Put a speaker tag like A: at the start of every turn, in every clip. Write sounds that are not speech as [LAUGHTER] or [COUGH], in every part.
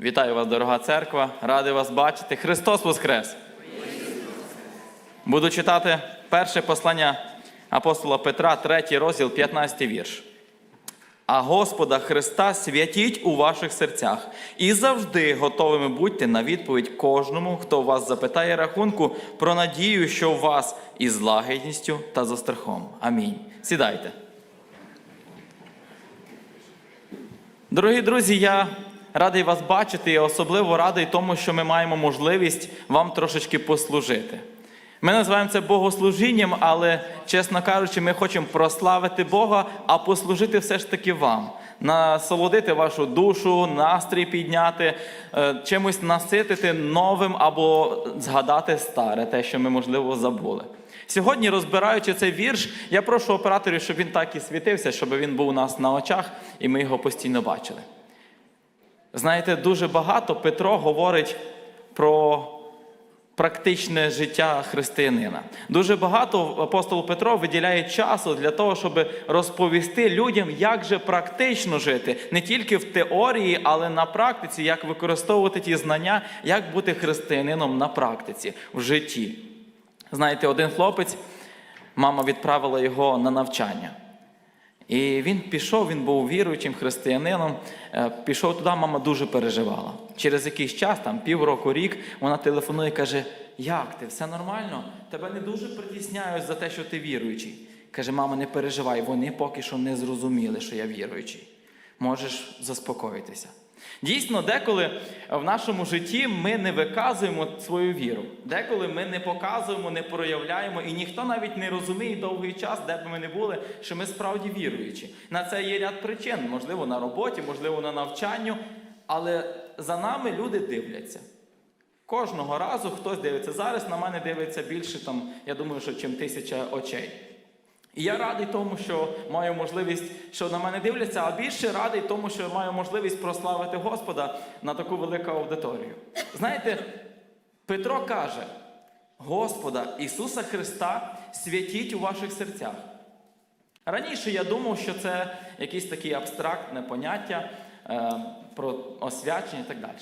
A: Вітаю вас, дорога церква! Радий вас бачити. Христос Воскрес! Буду читати перше послання апостола Петра, 3 розділ, 15 вірш. А Господа Христа святіть у ваших серцях і завжди готовими будьте на відповідь кожному, хто вас запитає рахунку про надію, що у вас із лагідністю та за страхом. Амінь. Сідайте. Дорогі друзі, я радий вас бачити і особливо радий тому, що ми маємо можливість вам трошечки послужити. Ми називаємо це богослужінням, але, чесно кажучи, ми хочемо прославити Бога, а послужити все ж таки вам, насолодити вашу душу, настрій підняти, е, чимось наситити новим або згадати старе, те, що ми, можливо, забули. Сьогодні, розбираючи цей вірш, я прошу операторів, щоб він так і світився, щоб він був у нас на очах, і ми його постійно бачили. Знаєте, дуже багато Петро говорить про практичне життя християнина. Дуже багато апостол Петро виділяє часу для того, щоб розповісти людям, як же практично жити, не тільки в теорії, але на практиці, як використовувати ті знання, як бути християнином на практиці, в житті. Знаєте, один хлопець, мама відправила його на навчання. І він пішов, він був віруючим християнином. е, Пішов туди, мама дуже переживала. Через якийсь час, там півроку, рік, вона телефонує і каже: Як ти? Все нормально? Тебе не дуже притісняють за те, що ти віруючий. Каже, мама, не переживай, вони поки що не зрозуміли, що я віруючий. Можеш заспокоїтися. Дійсно, деколи в нашому житті ми не виказуємо свою віру. Деколи ми не показуємо, не проявляємо, і ніхто навіть не розуміє довгий час, де б ми не були, що ми справді віруючі. На це є ряд причин, можливо, на роботі, можливо, на навчанню, але за нами люди дивляться. Кожного разу хтось дивиться. Зараз на мене дивиться більше, там, я думаю, що чим тисяча очей. І я радий тому, що маю можливість, що на мене дивляться, а більше радий тому, що маю можливість прославити Господа на таку велику аудиторію. Знаєте, Петро каже: Господа Ісуса Христа святіть у ваших серцях. Раніше я думав, що це якесь таке абстрактне поняття е, про освячення і так далі.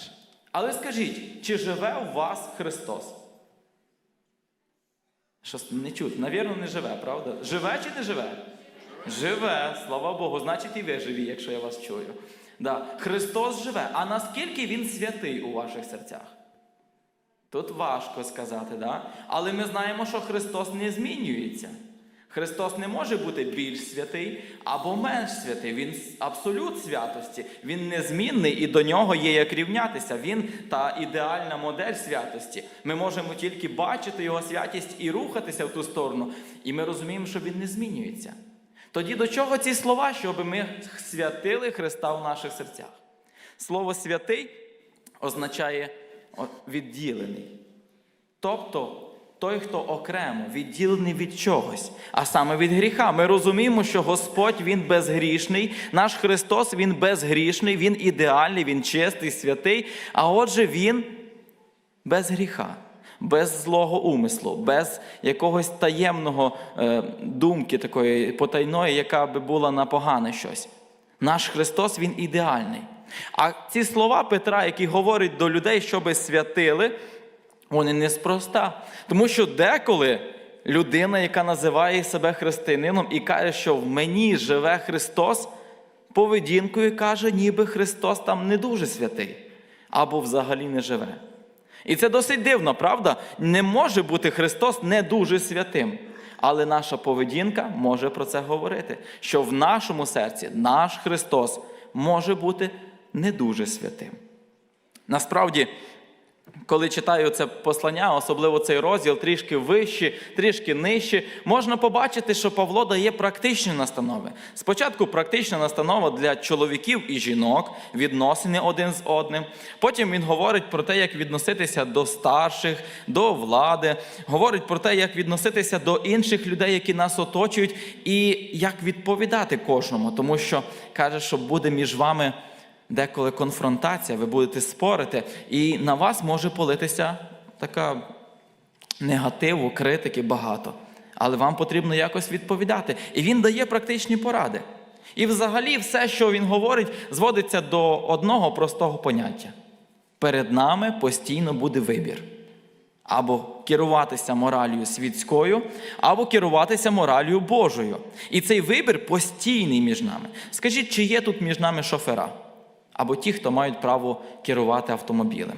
A: Але скажіть, чи живе у вас Христос? Щось не чуть, навірно, не живе, правда? Живе чи не живе? Живе, слава Богу, значить і ви живі, якщо я вас чую. Да. Христос живе. А наскільки Він святий у ваших серцях? Тут важко сказати, да? але ми знаємо, що Христос не змінюється. Христос не може бути більш святий або менш святий. Він абсолют святості. Він незмінний і до нього є як рівнятися. Він та ідеальна модель святості. Ми можемо тільки бачити його святість і рухатися в ту сторону. І ми розуміємо, що він не змінюється. Тоді до чого ці слова, щоб ми святили Христа в наших серцях? Слово святий означає відділений. Тобто той, хто окремо відділений від чогось, а саме від гріха. Ми розуміємо, що Господь Він безгрішний, наш Христос Він безгрішний, Він ідеальний, Він чистий, святий, а отже, Він без гріха. Без злого умислу, без якогось таємного е, думки такої потайної, яка би була на погане щось. Наш Христос Він ідеальний. А ці слова Петра, які говорять до людей, щоби святили, вони неспроста. Тому що деколи людина, яка називає себе християнином і каже, що в мені живе Христос, поведінкою каже, ніби Христос там не дуже святий або взагалі не живе. І це досить дивно, правда? Не може бути Христос не дуже святим. Але наша поведінка може про це говорити, що в нашому серці наш Христос може бути не дуже святим. Насправді, коли читаю це послання, особливо цей розділ, трішки вище, трішки нижче, можна побачити, що Павло дає практичні настанови. Спочатку практична настанова для чоловіків і жінок, відносини один з одним. Потім він говорить про те, як відноситися до старших, до влади, говорить про те, як відноситися до інших людей, які нас оточують, і як відповідати кожному, тому що каже, що буде між вами деколи конфронтація, ви будете спорити, і на вас може политися така негативу, критики багато. Але вам потрібно якось відповідати. І він дає практичні поради. І взагалі все, що він говорить, зводиться до одного простого поняття перед нами постійно буде вибір. Або керуватися моралью світською, або керуватися моралью Божою. І цей вибір постійний між нами. Скажіть, чи є тут між нами шофера? Або ті, хто мають право керувати автомобілем?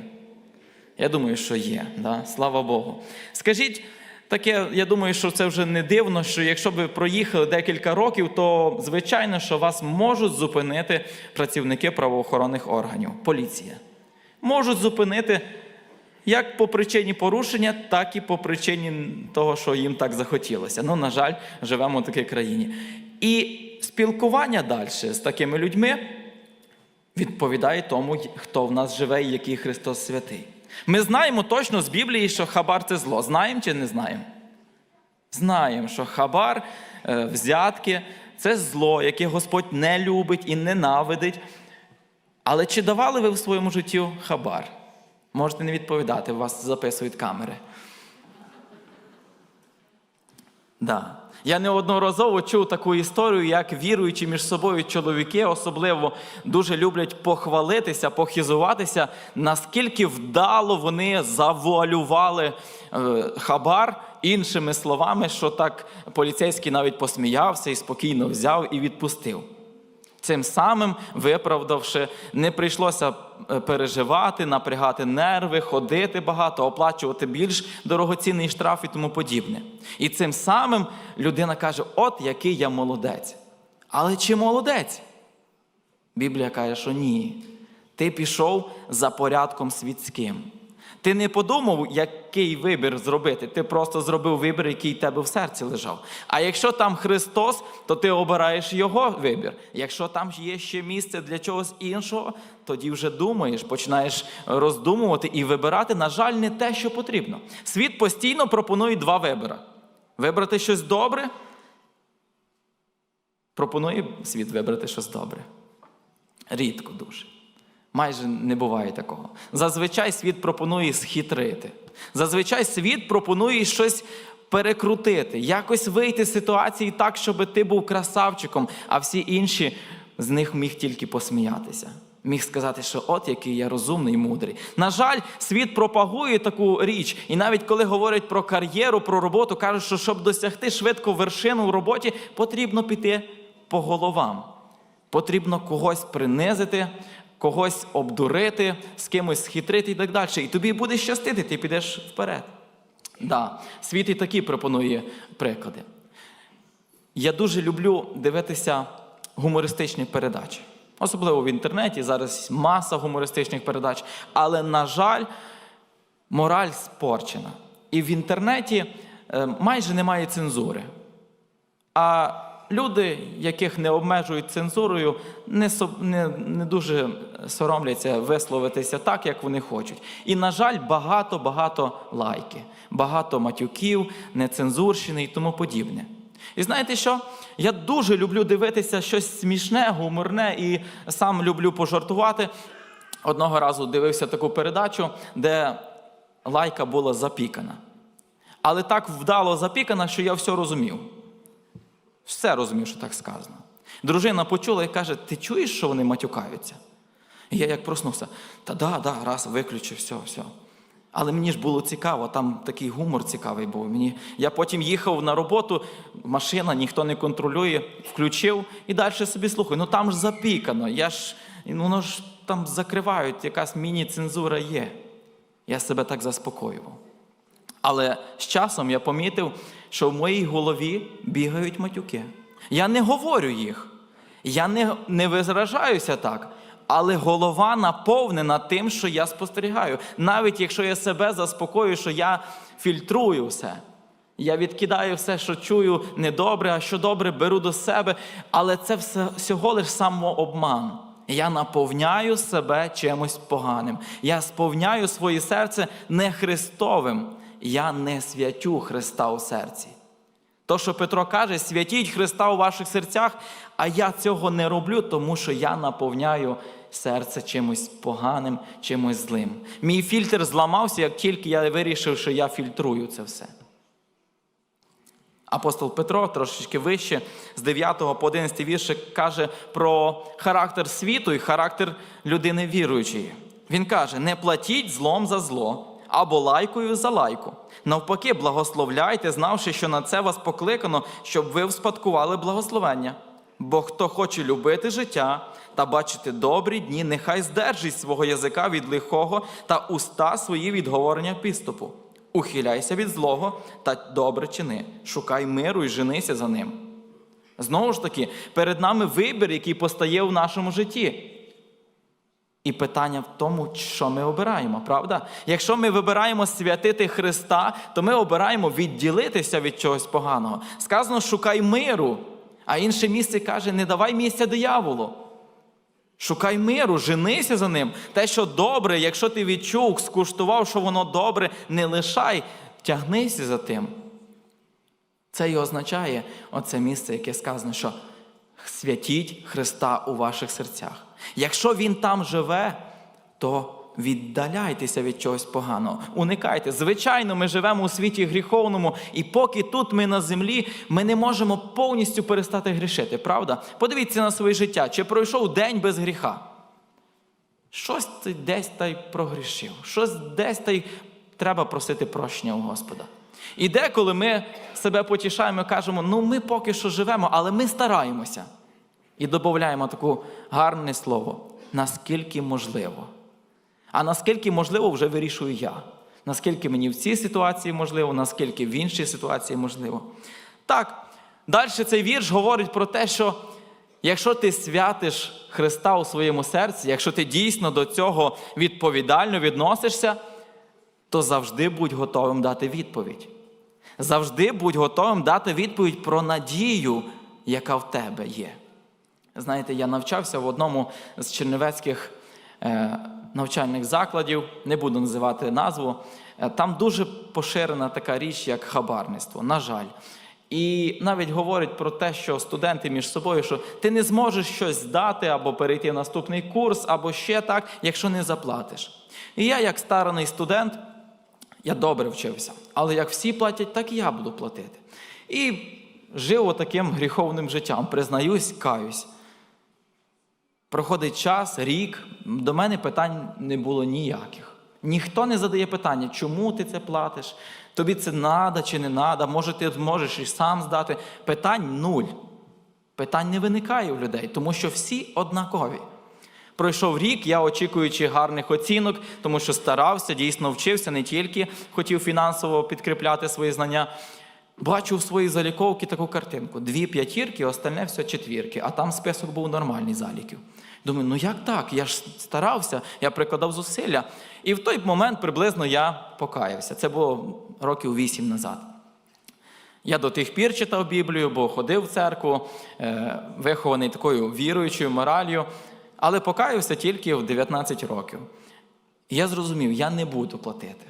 A: Я думаю, що є. Да? Слава Богу. Скажіть, таке, я думаю, що це вже не дивно, що якщо ви проїхали декілька років, то звичайно, що вас можуть зупинити працівники правоохоронних органів, поліція. Можуть зупинити як по причині порушення, так і по причині того, що їм так захотілося. Ну, на жаль, живемо в такій країні. І спілкування далі з такими людьми відповідає тому, хто в нас живе і який Христос святий. Ми знаємо точно з Біблії, що хабар це зло. Знаємо чи не знаємо? Знаємо, що хабар, е, взятки це зло, яке Господь не любить і ненавидить. Але чи давали ви в своєму житті хабар? Можете не відповідати, вас записують камери. Да. Я неодноразово чув таку історію, як віруючі між собою чоловіки особливо дуже люблять похвалитися, похизуватися, наскільки вдало вони завуалювали е, хабар іншими словами, що так поліцейський навіть посміявся і спокійно взяв і відпустив. Цим самим виправдавши, не прийшлося е, переживати, напрягати нерви, ходити багато, оплачувати більш дорогоцінний штраф і тому подібне. І цим самим людина каже: От який я молодець. Але чи молодець? Біблія каже, що ні. Ти пішов за порядком світським. Ти не подумав, який вибір зробити. Ти просто зробив вибір, який в тебе в серці лежав. А якщо там Христос, то ти обираєш Його вибір. Якщо там є ще місце для чогось іншого, тоді вже думаєш, починаєш роздумувати і вибирати, на жаль, не те, що потрібно. Світ постійно пропонує два вибори: вибрати щось добре. Пропонує світ вибрати щось добре. Рідко дуже. Майже не буває такого. Зазвичай світ пропонує схитрити. Зазвичай світ пропонує щось перекрутити, якось вийти з ситуації так, щоб ти був красавчиком, а всі інші з них міг тільки посміятися. Міг сказати, що от який я розумний і мудрий. На жаль, світ пропагує таку річ. І навіть коли говорять про кар'єру, про роботу, кажуть, що щоб досягти швидко вершину в роботі, потрібно піти по головам. Потрібно когось принизити, когось обдурити, з кимось схитрити і так далі. І тобі буде щастити, ти підеш вперед. Да, світ і такі пропонує приклади. Я дуже люблю дивитися гумористичні передачі. Особливо в інтернеті, зараз маса гумористичних передач. Але, на жаль, мораль спорчена. І в інтернеті е, майже немає цензури. А люди, яких не обмежують цензурою, не, не, не дуже соромляться висловитися так, як вони хочуть. І, на жаль, багато-багато лайки, багато матюків, нецензурщини і тому подібне. І знаєте що? Я дуже люблю дивитися щось смішне, гуморне і сам люблю пожартувати. Одного разу дивився таку передачу, де лайка була запікана. Але так вдало запікана, що я все розумів. Все розумів, що так сказано. Дружина почула і каже: ти чуєш, що вони матюкаються? І я як проснувся, та да, да, раз, виключив, все, все. Але мені ж було цікаво, там такий гумор цікавий був. Мені... Я потім їхав на роботу, машина ніхто не контролює, включив і далі собі слухаю. Ну там ж запікано, я ж, ну, воно ж там закривають, якась міні-цензура є. Я себе так заспокоював. Але з часом я помітив, що в моїй голові бігають матюки. Я не говорю їх, я не, не визражаюся так, але голова наповнена тим, що я спостерігаю. Навіть якщо я себе заспокоюю, що я фільтрую все. Я відкидаю все, що чую недобре, а що добре, беру до себе. Але це все всього лиш самообман. Я наповняю себе чимось поганим. Я сповняю своє серце не Христовим. Я не святю Христа у серці. То, що Петро каже, святіть Христа у ваших серцях, а я цього не роблю, тому що я наповняю серце чимось поганим, чимось злим. Мій фільтр зламався, як тільки я вирішив, що я фільтрую це все. Апостол Петро трошечки вище, з 9 по 11 віршик, каже про характер світу і характер людини віруючої. Він каже: не платіть злом за зло або лайкою за лайку. Навпаки, благословляйте, знавши, що на це вас покликано, щоб ви вспадкували благословення. Бо хто хоче любити життя та бачити добрі дні, нехай здержить свого язика від лихого та уста свої від говорення підступу. Ухиляйся від злого та добре чини, шукай миру і женися за ним. Знову ж таки, перед нами вибір, який постає в нашому житті. І питання в тому, що ми обираємо, правда? Якщо ми вибираємо святити Христа, то ми обираємо відділитися від чогось поганого. Сказано, шукай миру, а інше місце каже, не давай місця дияволу. Шукай миру, женися за ним. Те, що добре, якщо ти відчув, скуштував, що воно добре, не лишай, тягнися за тим. Це і означає оце місце, яке сказано, що святіть Христа у ваших серцях. Якщо Він там живе, то віддаляйтеся від чогось поганого, уникайте. Звичайно, ми живемо у світі гріховному, і поки тут ми на землі, ми не можемо повністю перестати грішити, правда? Подивіться на своє життя, чи пройшов день без гріха. Щось десь та й прогрішив, щось десь та й треба просити прощення у Господа. І деколи ми себе потішаємо і кажемо, ну ми поки що живемо, але ми стараємося. І додаємо таке гарне слово, наскільки можливо. А наскільки можливо, вже вирішую я. Наскільки мені в цій ситуації можливо, наскільки в іншій ситуації можливо. Так, далі цей вірш говорить про те, що якщо ти святиш Христа у своєму серці, якщо ти дійсно до цього відповідально відносишся, то завжди будь готовим дати відповідь. Завжди будь готовим дати відповідь про надію, яка в тебе є. Знаєте, я навчався в одному з чернівецьких е, навчальних закладів, не буду називати назву. Е, Там дуже поширена така річ, як хабарництво, на жаль. І навіть говорять про те, що студенти між собою, що ти не зможеш щось здати або перейти в наступний курс, або ще так, якщо не заплатиш. І я, як стараний студент, я добре вчився, але як всі платять, так і я буду платити. І жив отаким гріховним життям, признаюсь, каюсь. Проходить час, рік, до мене питань не було ніяких. Ніхто не задає питання, чому ти це платиш, тобі це треба чи не треба, може ти зможеш і сам здати. Питань нуль. Питань не виникає у людей, тому що всі однакові. Пройшов рік, я очікуючи гарних оцінок, тому що старався, дійсно вчився, не тільки хотів фінансово підкріпляти свої знання. Бачу в своїй заліковці таку картинку: дві п'ятірки, остальне все четвірки, а там список був нормальний заліків. Думаю, ну як так? Я ж старався, я прикладав зусилля. І в той момент приблизно я покаявся. Це було років вісім назад. Я до тих пір читав Біблію, бо ходив в церкву, е, вихований такою віруючою моралью, але покаявся тільки в 19 років. І я зрозумів, я не буду платити.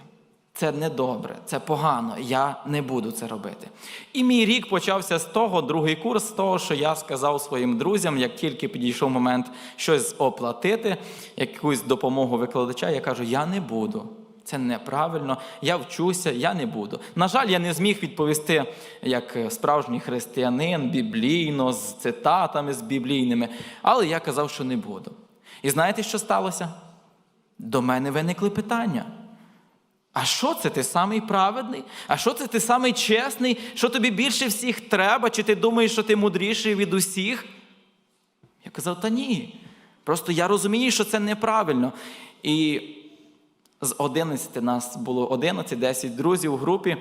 A: Це недобре, це погано, я не буду це робити. І мій рік почався з того, другий курс, з того, що я сказав своїм друзям, як тільки підійшов момент щось оплатити, якусь допомогу викладача, я кажу, я не буду. Це неправильно, я вчуся, я не буду. На жаль, я не зміг відповісти як справжній християнин, біблійно, з цитатами з біблійними, але я казав, що не буду. І знаєте, що сталося? До мене виникли питання. А що це ти самий праведний? А що це ти самий чесний? Що тобі більше всіх треба? Чи ти думаєш, що ти мудріший від усіх? Я казав, та ні. Просто я розумію, що це неправильно. І з 11 нас було 11-10 друзів у групі.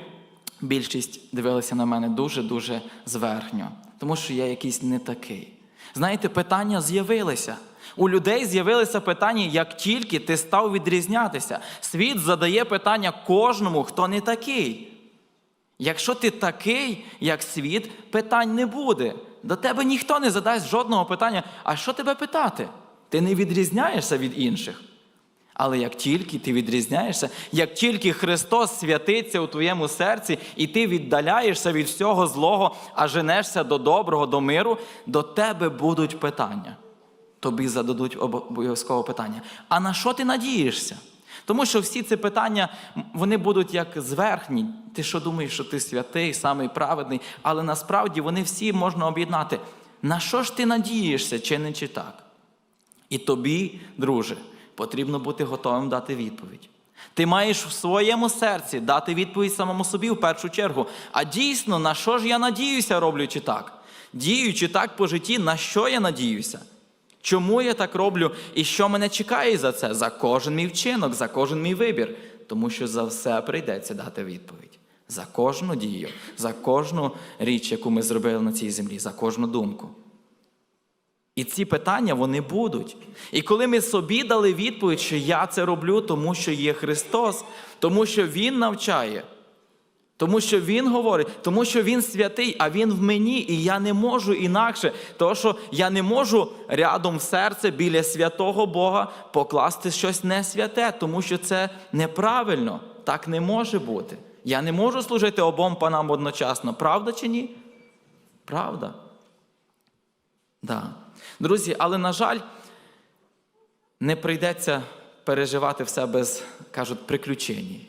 A: Більшість дивилися на мене дуже-дуже зверхньо, тому що я якийсь не такий. Знаєте, питання з'явилися. У людей з'явилися питання, як тільки ти став відрізнятися. Світ задає питання кожному, хто не такий. Якщо ти такий, як світ, питань не буде. До тебе ніхто не задасть жодного питання. А що тебе питати? Ти не відрізняєшся від інших. Але як тільки ти відрізняєшся, як тільки Христос святиться у твоєму серці, і ти віддаляєшся від всього злого, а женешся до доброго, до миру, до тебе будуть питання. Тобі зададуть обов'язково питання. А на що ти надієшся? Тому що всі ці питання вони будуть як зверхні. Ти що думаєш, що ти святий, самий праведний, але насправді вони всі можна об'єднати. На що ж ти надієшся, чи не чи так? І тобі, друже, потрібно бути готовим дати відповідь. Ти маєш в своєму серці дати відповідь самому собі в першу чергу. А дійсно, на що ж я надіюся, роблячи так? Діючи так по житті, на що я надіюся? Чому я так роблю і що мене чекає за це? За кожен мій вчинок, за кожен мій вибір. Тому що за все прийдеться дати відповідь. За кожну дію, за кожну річ, яку ми зробили на цій землі, за кожну думку. І ці питання вони будуть. І коли ми собі дали відповідь, що я це роблю, тому що є Христос, тому що Він навчає, тому що Він говорить, тому що Він святий, а Він в мені, і я не можу інакше, тому що я не можу рядом в серце біля святого Бога покласти щось не святе, тому що це неправильно. Так не може бути. Я не можу служити обом панам одночасно. Правда чи ні? Правда. Да. Друзі, але, на жаль, не прийдеться переживати все без, кажуть, приключень.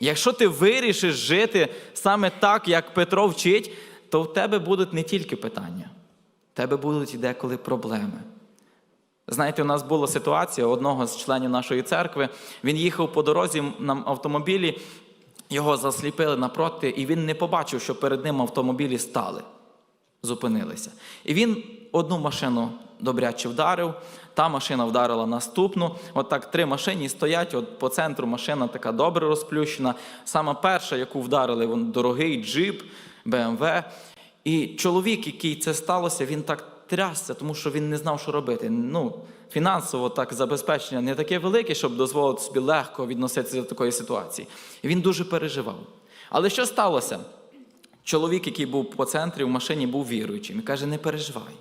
A: Якщо ти вирішиш жити саме так, як Петро вчить, то в тебе будуть не тільки питання, в тебе будуть і деколи проблеми. Знаєте, у нас була ситуація одного з членів нашої церкви. Він їхав по дорозі на автомобілі, його засліпили напроти, і він не побачив, що перед ним автомобілі стали, зупинилися. І він одну машину добряче вдарив, та машина вдарила наступну. От так три машини стоять, от по центру машина така добре розплющена. Сама перша, яку вдарили, він дорогий джип, БМВ. І чоловік, який це сталося, він так трясся, тому що він не знав, що робити. Ну, фінансово так забезпечення не таке велике, щоб дозволити собі легко відноситися до такої ситуації. І він дуже переживав. Але що сталося? Чоловік, який був по центрі в машині, був віруючим і каже: не переживай.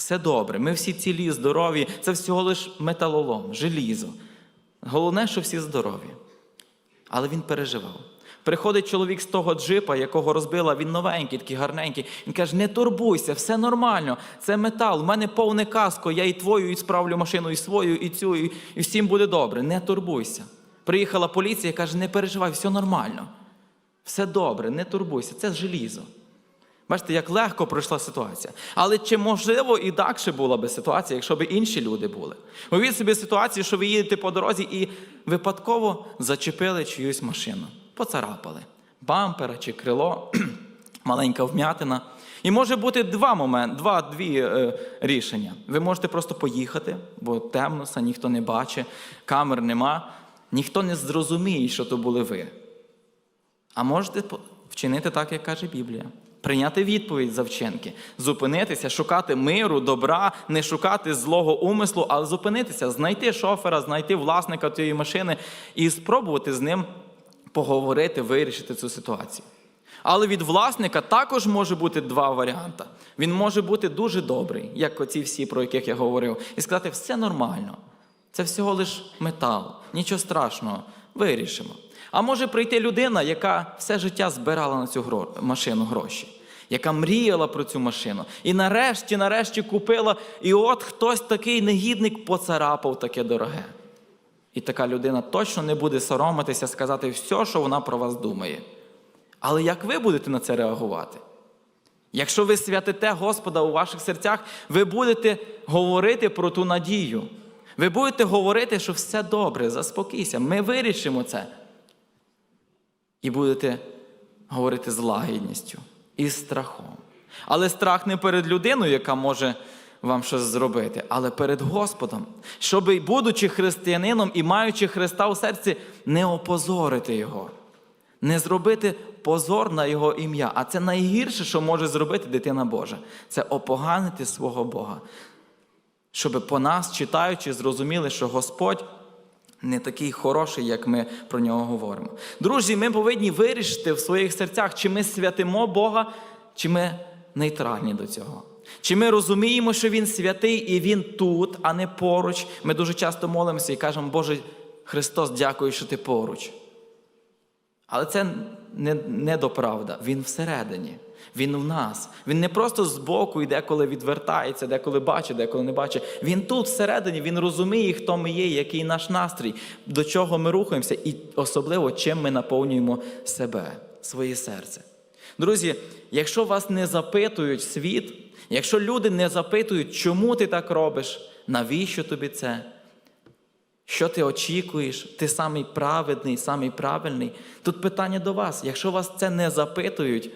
A: Все добре, ми всі цілі, здорові, це всього лиш металолом, желізо. Головне, що всі здорові. Але він переживав. Приходить чоловік з того джипа, якого розбила, він новенький, такий гарненький. Він каже: не турбуйся, все нормально, це метал, в мене повне каско, я і твою, і справлю машину, і свою, і цю, і, і всім буде добре. Не турбуйся. Приїхала поліція каже, не переживай, все нормально. Все добре, не турбуйся, це желізо. Бачите, як легко пройшла ситуація. Але чи можливо інакше була би ситуація, якщо б інші люди були? Уявіть собі ситуацію, що ви їдете по дорозі і випадково зачепили чиюсь машину, поцарапали. Бампера чи крило, [CLEARS THROAT] маленька вм'ятина. І може бути два моменти, два дві е, рішення. Ви можете просто поїхати, бо темно, ніхто не бачить, камер нема, ніхто не зрозуміє, що то були ви. А можете вчинити так, як каже Біблія. Прийняти відповідь за вчинки, зупинитися, шукати миру, добра, не шукати злого умислу, але зупинитися, знайти шофера, знайти власника тієї машини і спробувати з ним поговорити, вирішити цю ситуацію. Але від власника також може бути два варіанти. Він може бути дуже добрий, як оці всі, про яких я говорив, і сказати, все нормально. Це всього лиш метал, нічого страшного, вирішимо. А може прийти людина, яка все життя збирала на цю машину гроші, яка мріяла про цю машину. І нарешті, нарешті купила, і от хтось такий негідник поцарапав таке дороге. І така людина точно не буде соромитися сказати все, що вона про вас думає. Але як ви будете на це реагувати? Якщо ви святите Господа у ваших серцях, ви будете говорити про ту надію. Ви будете говорити, що все добре, заспокійся, ми вирішимо це. І будете говорити з лагідністю і страхом. Але страх не перед людиною, яка може вам щось зробити, але перед Господом, щоб, будучи християнином і маючи Христа у серці, не опозорити Його, не зробити позор на Його ім'я. А це найгірше, що може зробити дитина Божа це опоганити свого Бога. Щоб по нас, читаючи, зрозуміли, що Господь не такий хороший, як ми про нього говоримо. Друзі, ми повинні вирішити в своїх серцях, чи ми святимо Бога, чи ми нейтральні до цього. Чи ми розуміємо, що Він святий і Він тут, а не поруч. Ми дуже часто молимося і кажемо, Боже Христос, дякую, що ти поруч. Але це не, не доправда. Він всередині. Він в нас. Він не просто збоку і деколи відвертається, деколи бачить, деколи не бачить. Він тут всередині, він розуміє, хто ми є, який наш настрій, до чого ми рухаємося, і особливо чим ми наповнюємо себе, своє серце. Друзі, якщо вас не запитують світ, якщо люди не запитують, чому ти так робиш, навіщо тобі це? Що ти очікуєш? Ти самий праведний, самий правильний. Тут питання до вас. Якщо вас це не запитують,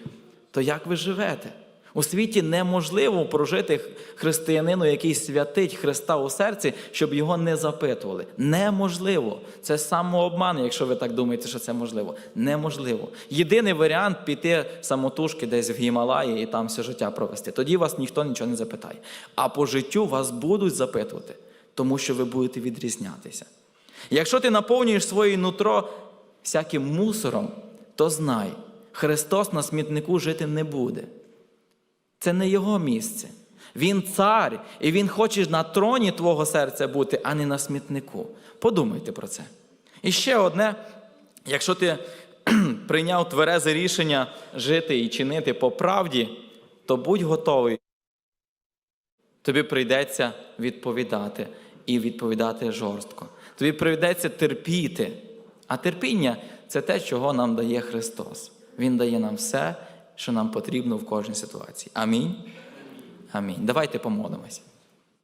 A: то як ви живете? У світі неможливо прожити християнину, який святить Христа у серці, щоб його не запитували. Неможливо. Це самообман, якщо ви так думаєте, що це можливо. Неможливо. Єдиний варіант піти самотужки десь в Гімалаї і там все життя провести. Тоді вас ніхто нічого не запитає. А по життю вас будуть запитувати, тому що ви будете відрізнятися. Якщо ти наповнюєш своє нутро всяким мусором, то знай, Христос на смітнику жити не буде. Це не його місце. Він цар, і він хоче на троні твого серця бути, а не на смітнику. Подумайте про це. І ще одне: якщо ти [CLEARS THROAT] прийняв тверезе рішення жити і чинити по правді, то будь готовий. Тобі прийдеться відповідати і відповідати жорстко. Тобі прийдеться терпіти. А терпіння це те, чого нам дає Христос. Він дає нам все, що нам потрібно в кожній ситуації. Амінь. Амінь. Давайте помолимося.